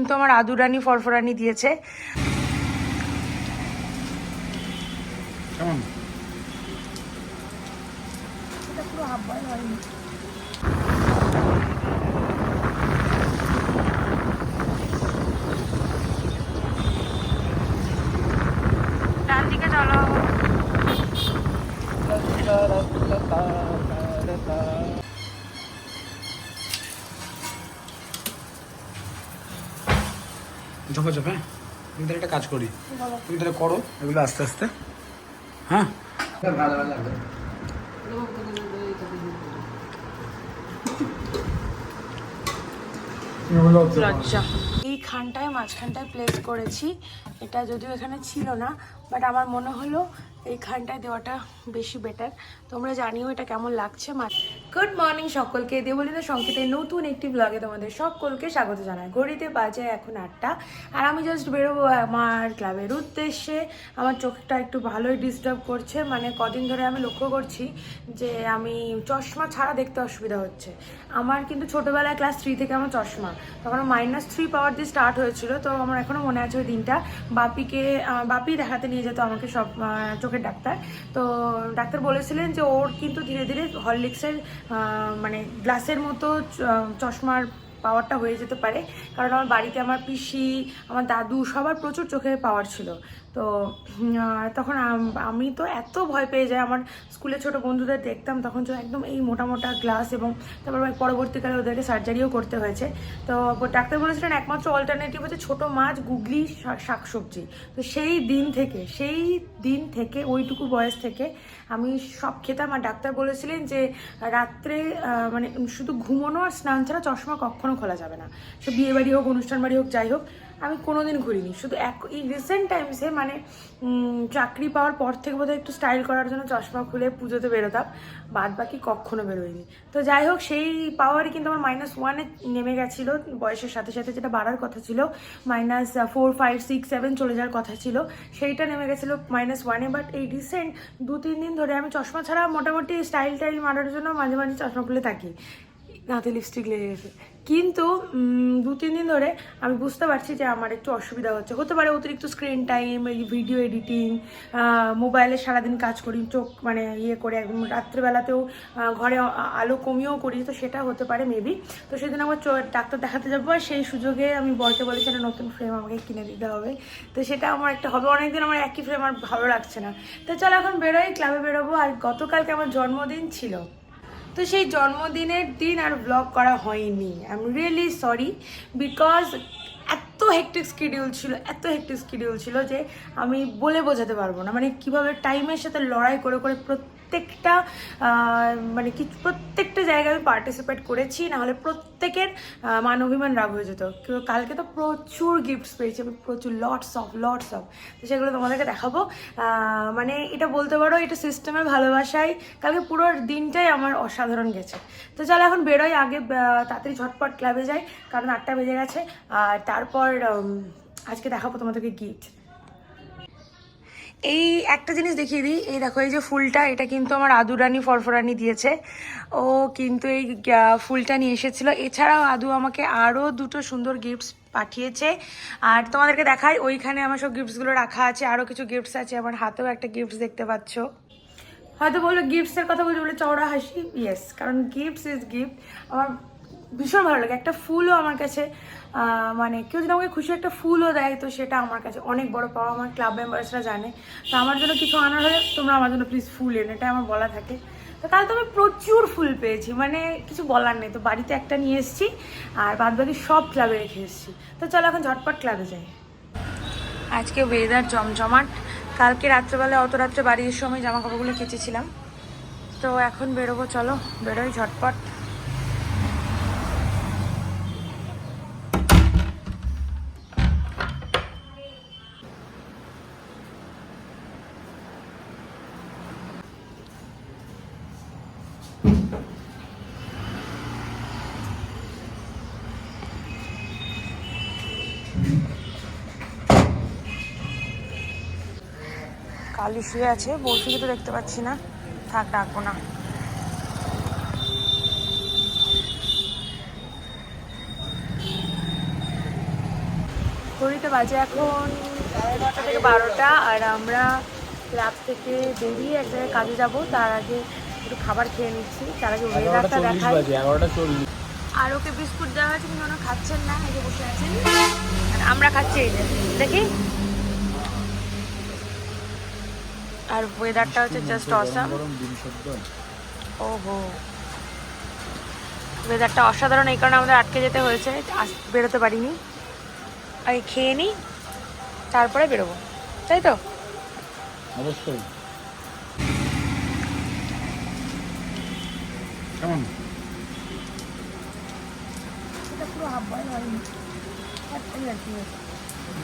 কিন্তু আমার আদুরানি ফরফরানি দিয়েছে। কেমন? ঝোপে ঝোপে তুমি তাহলে একটা কাজ করি। তুমি তাহলে করো, এগুলো আস্তে আস্তে। হ্যাঁ? এই খানটায়, মাঝখানটায় প্লেস করেছি। এটা যদিও এখানে ছিল না বাট আমার মনে হলো এই খানটায় দেওয়াটা বেশি বেটার তোমরা জানিও এটা কেমন লাগছে। গুড মর্নিং সকলকে। দেবলিনা সংকেতের নতুন একটি ব্লগে তোমাদের সকলকে স্বাগত জানাই। ঘড়িতে বাজে এখন আটটা। আর আমি জাস্ট বেরোবো আমার ক্লাবের উদ্দেশ্যে। আমার চোখটা একটু ভালোই ডিস্টার্ব করছে। মানে কদিন ধরে আমি লক্ষ্য করছি যে আমি চশমা ছাড়া দেখতে অসুবিধা হচ্ছে। আমার কিন্তু ছোটোবেলায় ক্লাস থ্রি থেকে আমার চশমা। তখন মাইনাস থ্রি পাওয়ার দিয়ে স্টার্ট হয়েছিল। তো আমার এখনও মনে আছে ওই দিনটা। বাপিকে বাপি দেখাতে নিয়ে যেত আমাকে সব চোখের ডাক্তার। তো ডাক্তার বলেছিলেন যে ওর কিন্তু ধীরে ধীরে হরলিক্সের মানে গ্লাসের মতো চশমার পাওয়ারটা হয়ে যেতে পারে। কারণ আমার বাড়িতে আমার পিসি, আমার দাদু সবার প্রচুর চোখে পাওয়ার ছিল। তো তখন আমি তো এত ভয় পেয়ে যাই। আমার স্কুলে ছোট বন্ধুদের দেখতাম, তখন একদম এই মোটা মোটা গ্লাস এবং তারপর পরবর্তীকালে ওদেরকে সার্জারিও করতে হয়েছে। তো, ডাক্তার বলেছিলেন একমাত্র অল্টারনেটিভ হচ্ছে ছোটো মাছ, গুগলি শাকসবজি। তো সেই দিন থেকে, সেই দিন থেকে, ওইটুকু বয়স থেকে আমি সব খেতাম। আর ডাক্তার বলেছিলেন যে, রাত্রে মানে শুধু ঘুমোনো আর স্নান ছাড়া চশমা কখনো খোলা যাবে না। সে বিয়ে বাড়ি হোক অনুষ্ঠান বাড়ি হোক, যাই হোক আমি কোনোদিন ঘুরিনি। শুধু এক, এই রিসেন্ট টাইমসে মানে চাকরি পাওয়ার পর থেকে বোধহয় একটু স্টাইল করার জন্য চশমা খুলে পুজোতে বেরোতাম বাদ বাকি কখনো বেরোয়নি তো যাই হোক, সেই পাওয়ারই কিন্তু আমার মাইনাস ওয়ানে নেমে গেছিল, বয়সের সাথে সাথে যেটা বাড়ার কথা ছিল minus four five six seven চলে যাওয়ার কথা ছিল, সেইটা নেমে গেছিল মাইনাস ওয়ানে বাট এই রিসেন্ট দু, তিন দিন ধরে আমি চশমা ছাড়া মোটামুটি স্টাইল টাইল মারার জন্য মাঝে মাঝে চশমা খুলে থাকি। হাতে লিপস্টিক লেগে গেছে। কিন্তু দু, তিন দিন ধরে আমি বুঝতে পারছি যে আমার একটু অসুবিধা হচ্ছে। হতে পারে অতিরিক্ত স্ক্রিন টাইম এই ভিডিও এডিটিং মোবাইলে সারাদিন কাজ করি, চোখ মানে ইয়ে করে একদম রাত্রেবেলাতেও ঘরে আলো কমিয়েও করি, তো সেটা হতে পারে মেবি তো সেদিন আমার ডাক্তার দেখাতে যাব আর সেই সুযোগে আমি বলতে বলেছি, একটা নতুন ফ্রেম আমাকে কিনে দিতে হবে। তো সেটা আমার একটা হবে। অনেকদিন আমার একই ফ্রেম আর ভালো লাগছে না। তো চলো এখন বেরোই ক্লাবে বেরোবো। আর গতকালকে আমার জন্মদিন ছিল। তো সেই জন্মদিনের দিন আর ব্লগ করা হয়নি। I am really sorry because এত হেক্টিক স্কিডিউল ছিল, এত হেক্টিক স্কিডিউল ছিল যে আমি বলে বোঝাতে পারব না। মানে কীভাবে টাইমের সাথে লড়াই করে করে প্রত্যেকটা মানে কি, প্রত্যেকটা জায়গায় আমি পার্টিসিপেট করেছি, নাহলে প্রত্যেকের মান অভিমান রাগ হয়ে যেত। কালকে তো প্রচুর গিফটস পেয়েছি, আমি প্রচুর লটস অফ লটস অফ তো সেগুলো তোমাদেরকে দেখাবো। মানে এটা বলতে পারো, এটা সিস্টেমের ভালোবাসায় কালকে পুরো দিনটাই আমার অসাধারণ গেছে। তো চলো এখন বেরোই আগে তাড়াতাড়ি ঝটপট ক্লাবে যাই, কারণ আটটা বেজে গেছে। আর তারপর আজকে দেখাবো তোমাদেরকে গিফট এই একটা জিনিস দেখিয়ে দিই। এই দেখো, এই যে ফুলটা, এটা কিন্তু আমার আদুরানি ফরফরানি দিয়েছে। ও কিন্তু এই ফুলটা নিয়ে এসেছিল। এছাড়াও আদু আমাকে আরও দুটো সুন্দর গিফটস পাঠিয়েছে। আর তোমাদেরকে দেখাই, ওইখানে আমার সব গিফটসগুলো রাখা আছে। আরও কিছু গিফটস আছে। আমার হাতেও একটা গিফটস দেখতে পাচ্ছ। হয়তো বলল গিফটসের কথা বলতে বলে চওড়া হাসি? ইয়েস কারণ গিফটস ইজ গিফট আমার ভীষণ ভালো লাগে। একটা ফুলও আমার কাছে মানে কেউ যদি আমাকে খুশি একটা ফুলও দেয়, তো সেটা আমার কাছে অনেক বড় পাওয়া। আমার ক্লাব মেম্বার্সরা জানে। তো আমার জন্য কিছু আনার হলে তোমরা আমার জন্য প্লিজ ফুল এনে এটা আমার বলা থাকে। তো কাল তো আমি প্রচুর ফুল পেয়েছি মানে কিছু বলার নেই। তো বাড়িতে একটা নিয়ে এসেছি, আর বাদ বাকি সব ক্লাবে রেখে এসেছি। তো চলো এখন ঝটপট ক্লাবে যাই। আজকে ওয়েদার জমজমাট। কালকে রাত্রেবেলা অত রাত্রে বাড়ির সময় জামা কাপড়গুলো কেচেছিলাম। তো এখন বেরোবো, চলো, বেরোই ঝটপট। কালি শুয়ে আছে বলছিকে তো দেখতে পাচ্ছি না। থাক ডাকবো না। ঘড়িতে বাজে এখন নটা থেকে বারোটা আর আমরা ক্লাব থেকে বেরিয়ে এক জায়গায় কাজে যাব। তার আগে একটু খাবার খেয়ে নিচ্ছি। তার আগে ওয়েদারটা দেখাই। আর ওকে বিস্কুট দেওয়া হয়েছে কিন্তু ওরা খাচ্ছেন না এই যে বসে আছেন। আর আমরা খাচ্ছি এই যে দেখি। আর ওয়েদারটা হচ্ছে জাস্ট অসাম ওহো। ওয়েদারটা অসাধারণ এই কারণে আমাদের আটকে যেতে হয়েছে। আস- বেরোতে পারিনি। আগে খেয়ে নিই তারপরে বেরোবো। তাই তো? অবশ্যই। কেমন? পুরো হাফ বয়েল হয়নি।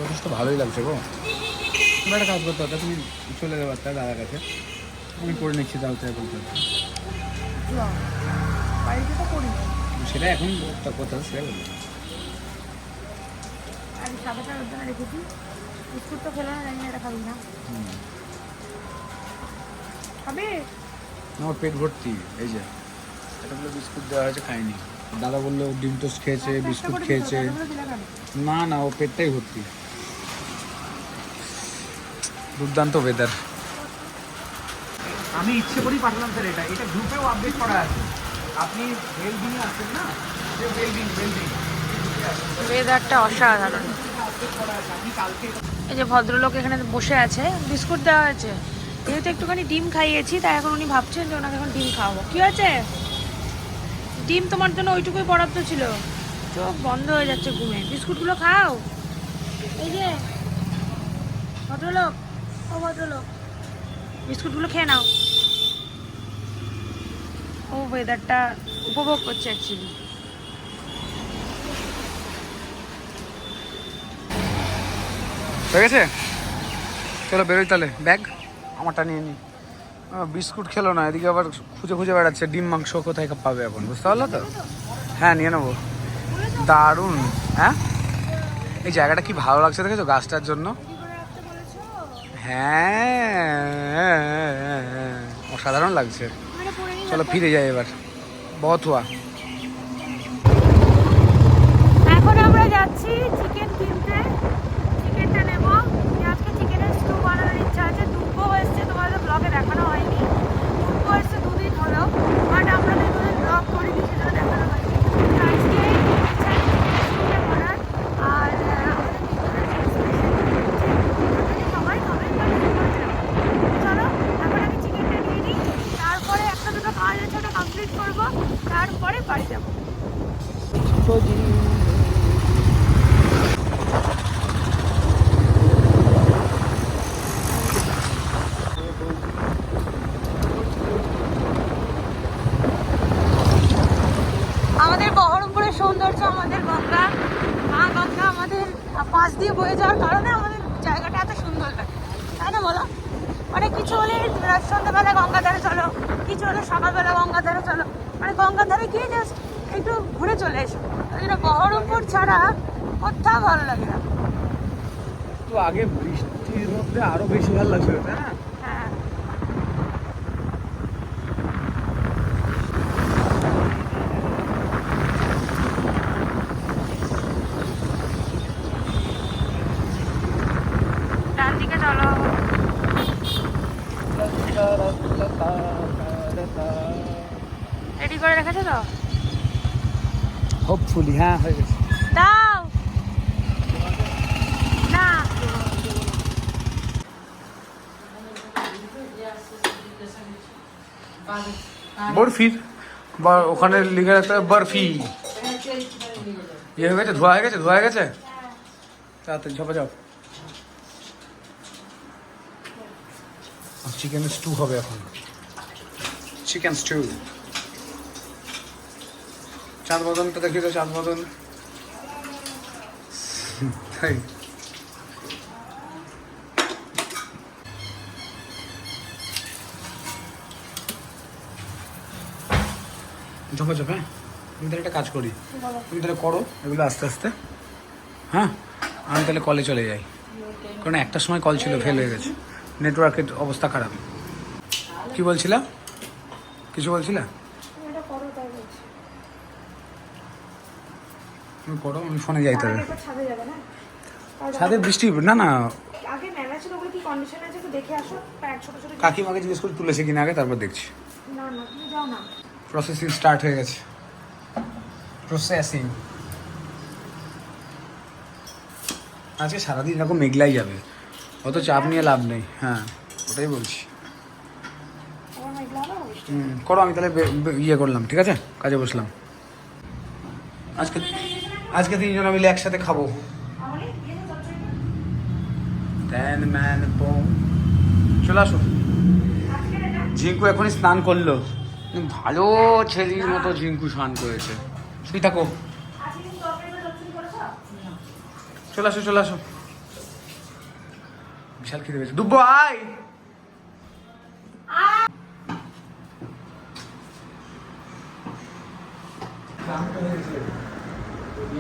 যথেষ্ট ভালোই লাগছে গো। একটা কাজ করতে হতো তুমি চলে যাবে তার দাদার কাছে। আমি করে নিচ্ছি তাহলে তাই বলতে। বাড়িতে তো করি সেটা এখন কথা সেটা বলব। আর সাদাটা ওর জন্য রেখেছি বিস্কুট তো খেলে না জানি না এটা খাবি না। খাবে? আমার পেট ভর্তি এই যে। এটা বলে বিস্কুট দেওয়া হয়েছে খাইনি। দাদা বলল ডিম টোস্ট খেয়েছে বিস্কুট খেয়েছে। না না ও পেটটাই ভর্তি। দুর্দান্ত ওয়েদার আমি ইচ্ছে করেই পাঠালাম স্যার এটা। এটা গ্রুপেও আপডেট করা আছে। আপনি ওয়েলবিংয়ে আছেন না? যে ওয়েলবিং ওয়েলবিং ওয়েদারটা অসাধারণ। এই যে ভদ্রলোক এখানে বসে আছে বিস্কুট দেওয়া হয়েছে। যেহেতু একটুখানি ডিম খাইয়েছি তাই এখন উনি ভাবছেন যে ওনাকে এখন ডিম খাওয়াবো। কি আছে ডিম তোমার জন্য ওইটুকুই বরাদ্দ ছিল। চোখ বন্ধ হয়ে যাচ্ছে ঘুমে। বিস্কুটগুলো খাও। এই যে ভদ্রলোক ও ভদ্রলোক। বিস্কুটগুলো খেয়ে নাও। ও ওয়েদারটা উপভোগ করছে অ্যাকচুয়ালি হয়ে গেছে? চলো বেরোই তাহলে। ব্যাগ আমারটা নিয়ে নি। বিস্কুট খেলো না, এদিকে আবার খুঁজে খুঁজে বেড়াচ্ছে, ডিম, মাংস কোথায় পাবে এখন, বুঝতে পারল তো? হ্যাঁ নিয়ে নেব। দারুণ হ্যাঁ? এই জায়গাটা কি ভালো লাগছে দেখেছ গাছটার জন্য? হ্যাঁ অসাধারণ লাগছে। চলো ফিরে যাই এবার। হুয়া এখন আমরা যাচ্ছি চিকেন কিনতে চিকেনটা নেব আজকে চিকেনের স্টু বানানোর ইচ্ছা আছে দুব্বো এসছে তোমাদের ব্লগে দেখানো হয়নি দুব্বো এসছে দুদিন হলো বাট আমরা তো দুদিন ব্লগ করিনি সেটা দেখানো হয়নি তো আজকে ইচ্ছা আছে চিকেন স্টুটা করার আর আহ, আমাদের তিনজনের সবাই খাবে but দুপুরে যাব। চলো এখন আগে চিকেনটা নিয়ে নিই তারপরে একটা দুটো কাজ আছে ওটা কমপ্লিট করব তারপরে বাড়ি যাব আমাদের বহরমপুরের সৌন্দর্য আমাদের গঙ্গা মা গঙ্গা আমাদের পাশ দিয়ে বয়ে যাওয়ার কারণে আমাদের জায়গাটা এত সুন্দর লাগে। তাই না বলো? মানে কিছু হলে সন্ধ্যাবেলা গঙ্গা ধারে চলো, কিছু হলে সকালবেলা গঙ্গা ধারে চলো। মানে গঙ্গা ধারে গিয়ে জাস্ট একটু ঘুরে চলে এসো। এটা বহরমপুর ছাড়া কোথাও ভালো লাগে না। তো আগে বৃষ্টির মধ্যে আরও বেশি ভালো লাগছিল না হ্যাঁ ডান দিকে চলো রেডি করে রেখেছো তো হোপফুলি হ্যাঁ হয়ে গেছে। দাও। না। বরফির? বা ওখানে লিখে রাখতে হবে বরফি। ইয়ে হয়ে গেছে ধোয়া হয়ে গেছে ধোয়া হয়ে গেছে? তাড়াতাড়ি ঝপা যাও চিকেন স্টু হবে এখন। চিকেন স্টু চাঁদ বদনটা দেখি তো চাঁদ বদন তাই। ঝপা ঝপ হ্যাঁ? তুমি তাহলে একটা কাজ করি। তুমি তাহলে করো এগুলো আস্তে আস্তে। হ্যাঁ? আমি তাহলে কলে চলে যাই। কারণ একটা সময় কল ছিল ফেল হয়ে গেছে। নেটওয়ার্কের অবস্থা খারাপ। কি বলছিলা? কিছু বলছিলা এটা করো তাই বলছি করো আমি ফোনে যাই তবে এবার ছাদে না? বৃষ্টি না না। কাকিমাকে জিজ্ঞেস করে তুলেছে কিনা আগে তারপর দেখছি। প্রসেসিং স্টার্ট হয়ে গেছে। প্রসেসিং আজকে সারাদিন এরকম মেঘলাই যাবে। অত চাপ নিয়ে লাভ নেই। হ্যাঁ ওটাই বলছি। হবে করো আমি তাহলে ইয়ে করলাম ঠিক আছে? কাজে বসলাম। আজকে আজকে তিনজন মিলে একসাথে খাব. চলে আসো। ঝিঙ্কু এখনই স্নান করল। ভালো ছেলের মতো ঝিঙ্কু স্নান করেছে। তুই থাকো। চলে আসো চলে আসো। বিশাল খিদে পেয়েছে। দুব্বো, আয়!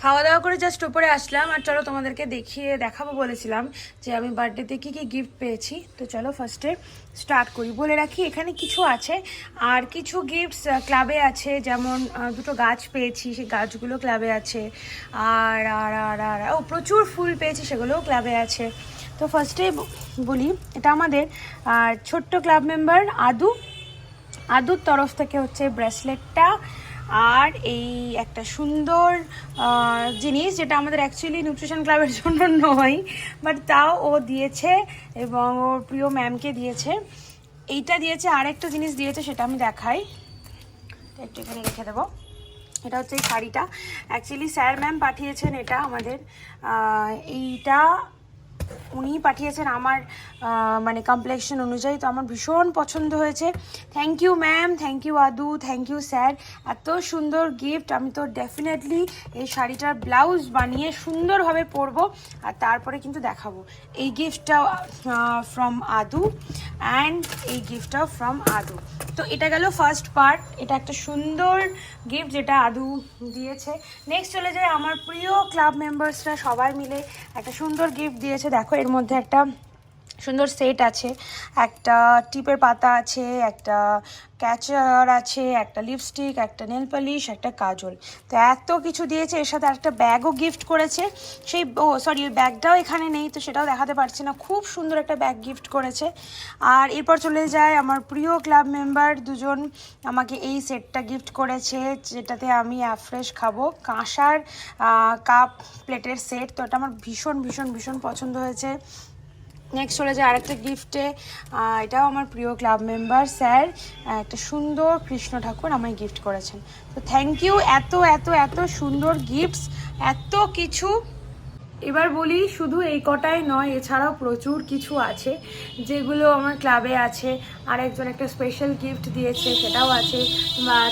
খাওয়া দাওয়া করে জাস্ট উপরে আসলাম আর চলো তোমাদেরকে দেখিয়ে দেখাবো বলেছিলাম যে আমি বার্থডেতে কী কী গিফট পেয়েছি। তো চলো ফার্স্টে স্টার্ট করি। বলে রাখি, এখানে কিছু আছে। আর কিছু গিফটস ক্লাবে আছে। যেমন দুটো গাছ পেয়েছি, সেই গাছগুলো ক্লাবে আছে। আর আর আর আর, ও, প্রচুর ফুল পেয়েছি, সেগুলোও ক্লাবে আছে। তো ফার্স্টে বলি, এটা আমাদের ছোট্ট ক্লাব মেম্বার আদু আদুর তরফ থেকে হচ্ছে ব্রেসলেটটা। আর এই একটা সুন্দর জিনিস যেটা আমাদের অ্যাকচুয়ালি নিউট্রিশন ক্লাবের জন্য নয় বাট তাও ও দিয়েছে এবং ওর প্রিয় ম্যামকে দিয়েছে। এইটা দিয়েছে আর একটা জিনিস দিয়েছে সেটা আমি দেখাই। একটু এখানে রেখে দেবো। এটা হচ্ছে এই শাড়িটা। অ্যাকচুয়ালি স্যার ম্যাম পাঠিয়েছেন এটা আমাদের। এইটা উনি পাঠিয়েছেন আমার মানে কমপ্লেকশন অনুযায়ী। তো আমার ভীষণ পছন্দ হয়েছে। Thank you ma'am thank you Adu. Thank you sir. এত সুন্দর গিফট আমি তো ডেফিনেটলি এই শাড়িটার ব্লাউজ বানিয়ে সুন্দরভাবে পরবো আর তারপরে কিন্তু দেখাবো। এই গিফটটাও ফ্রম আদু অ্যান্ড এই গিফটটাও ফ্রম আদু। তো এটা গেল ফার্স্ট পার্ট এটা একটা সুন্দর গিফট যেটা আদু দিয়েছে। নেক্সট চলে যায় আমার প্রিয় ক্লাব মেম্বার্সরা সবাই মিলে একটা সুন্দর গিফট দিয়েছে। দেখো এর মধ্যে একটা সুন্দর সেট আছে। একটা টিপের পাতা আছে, একটা ক্যাচার আছে, একটা লিপস্টিক একটা নেল পালিশ একটা কাজল। তো এত কিছু দিয়েছে, এর সাথে একটা ব্যাগও গিফট করেছে। সেই, ও সরি ওই ব্যাগটাও এখানে নেই, তো সেটাও দেখাতে পারছি না। খুব সুন্দর একটা ব্যাগ গিফট করেছে। আর এরপর চলে যায় আমার প্রিয় ক্লাব মেম্বার দুজন। আমাকে এই সেটটা গিফট করেছে, যেটাতে আমি অ্যাফ্রেশ খাব। কাঁসার কাপ প্লেটের সেট তো এটা আমার ভীষণ ভীষণ ভীষণ পছন্দ হয়েছে। নেক্সট চলে যায় আরেকটা গিফটে এটাও আমার প্রিয় ক্লাব মেম্বার স্যার একটা সুন্দর কৃষ্ণ ঠাকুর আমায় গিফট করেছেন। তো থ্যাংক ইউ এত এত এত সুন্দর গিফটস এত কিছু। এবার বলি, শুধু এই কটাই নয়, এছাড়াও প্রচুর কিছু আছে, যেগুলো আমার ক্লাবে আছে। আর একজন একটা স্পেশাল গিফট দিয়েছে, সেটাও আছে।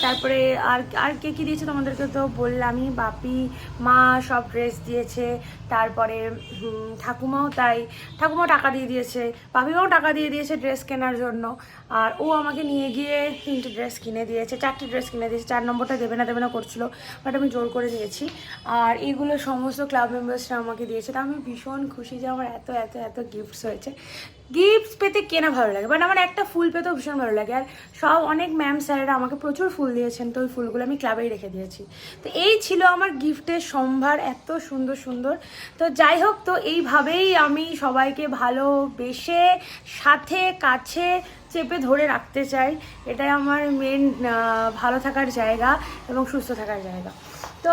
তারপরে আর আর কে কী দিয়েছে তোমাদেরকে তো বললামই, বাপি, মা সব ড্রেস দিয়েছে। তারপরে ঠাকুমাও তাই, ঠাকুমাও টাকা দিয়ে দিয়েছে, বাপিমাও টাকা দিয়ে দিয়েছে ড্রেস কেনার জন্য। আর ও আমাকে নিয়ে গিয়ে তিনটে ড্রেস কিনে দিয়েছে, চারটে ড্রেস কিনে দিয়েছে, চার নম্বরটা দেবে না দেবে না করছিল বাট আমি জোর করে দিয়েছি। আর এগুলো সমস্ত ক্লাব মেম্বার্সরা আমাকে দিয়েছে, তা আমি ভীষণ খুশি যে আমার এত এত এত গিফটস হয়েছে। গিফটস পেতে কেনা ভালো লাগে? বাট আমার একটা ফুল পেতেও ভীষণ ভালো লাগে। আর সব অনেক ম্যাম স্যারেরা আমাকে প্রচুর ফুল দিয়েছেন। তো ওই ফুলগুলো আমি ক্লাবেই রেখে দিয়েছি। তো এই ছিল আমার গিফটের সম্ভার। এত সুন্দর সুন্দর। তো যাই হোক, তো এইভাবেই আমি সবাইকে ভালোবেসে, সাথে, কাছে চেপে ধরে রাখতে চাই। এটাই আমার মেন ভালো থাকার জায়গা এবং সুস্থ থাকার জায়গা। তো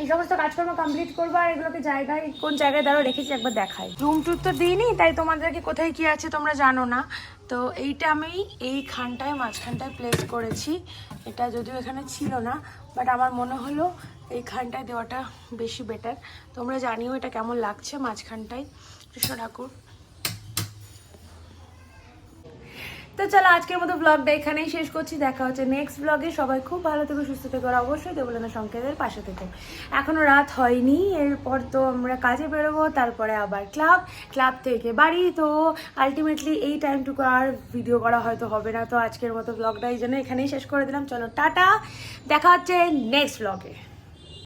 এই সমস্ত কাজকর্ম কমপ্লিট করব আর এগুলোকে জায়গায় কোন জায়গায় দাঁড়ো রেখেছি একবার দেখাই। রুম টুর তো দিইনি, তাই তোমাদেরকে কোথায় কি আছে তোমরা জানো না। তো এইটা আমি এই খানটায়, মাঝখানটায় প্লেস করেছি। এটা যদিও এখানে ছিল না বাট আমার মনে হলো এই খানটায় দেওয়াটা বেশি বেটার তোমরা জানিও এটা কেমন লাগছে মাঝখানটায়। কৃষ্ণ ঠাকুর। তো চলো আজকের মতো ব্লগটা এখানেই শেষ করছি। দেখা হচ্ছে নেক্সট ব্লগে সবাই খুব ভালো থেকো, সুস্থ থেকো অবশ্যই দেবলেনা সংকেতের পাশে থেকো। এখনও রাত হয়নি, এরপর তো আমরা কাজে বেরোবো, তারপরে আবার ক্লাব ক্লাব থেকে বাড়ি, তো আলটিমেটলি এই টাইমটুকু আর ভিডিও করা হয়তো হবে না। তো আজকের মতো ব্লগটা এই জন্য এখানেই শেষ করে দিলাম। চলো টাটা, দেখা হচ্ছে নেক্সট ব্লগে